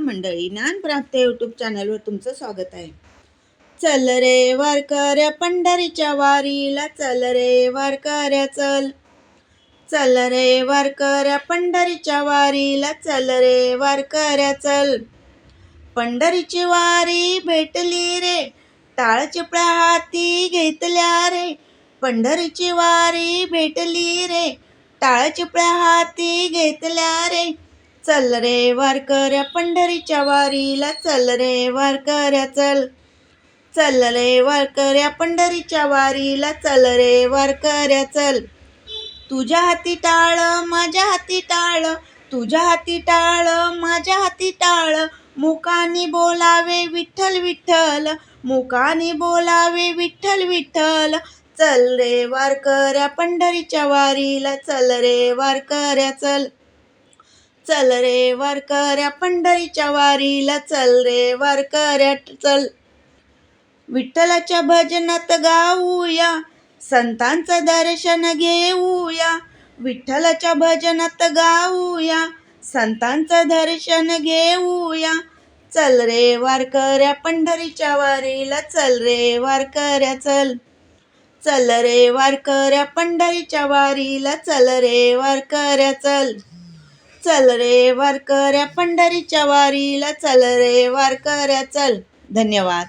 मंडळी ज्ञानप्राप्त यूट्यूब चॅनलवर तुमचं स्वागत आहे. चल रे वारकर पंढरीच्या वारीला चल रे वारकर चल. चल रे वारकर पंढरीच्या वारीला चल रे वारकर चल. पंढरीची वारी भेटली रे टाळ चिपळ्या हाती घेतल्या रे. पंढरीची वारी भेटली रे टाळ चिपळ्या हाती घेतल्या रे. चल रे वारकऱ्या पंढरीच्या वारीला चल रे वारकऱ्या चल. चल रे वारकऱ्या पंढरीच्या वारीला चल रे वारकऱ्या चल. तुझ्या हाती टाळ माझ्या हाती टाळ. तुझ्या हाती टाळ माझ्या हाती टाळ. मुकानी बोलावे विठ्ठल विठ्ठल. मुकानी बोलावे विठ्ठल विठ्ठल. चल रे वारकऱ्या पंढरीच्या वारीला चल रे वारकऱ्या चल. चल रे वारकऱ्या पंढरीच्या वारीला चल रे वारकऱ्या चल. विठ्ठलाच्या भजनात गाऊया संतांचं दर्शन घेऊया. विठ्ठलाच्या भजनात गाऊया संतांचं दर्शन घेऊया. चल रे वारकऱ्या पंढरीच्या वारीला चल रे वारकऱ्या चल. चल रे वारकऱ्या पंढरीच्या वारीला चल रे वारकऱ्या चल. चल रे वारकऱ्या पंढरीच्या वारीला चल रे वारकऱ्या चल. धन्यवाद.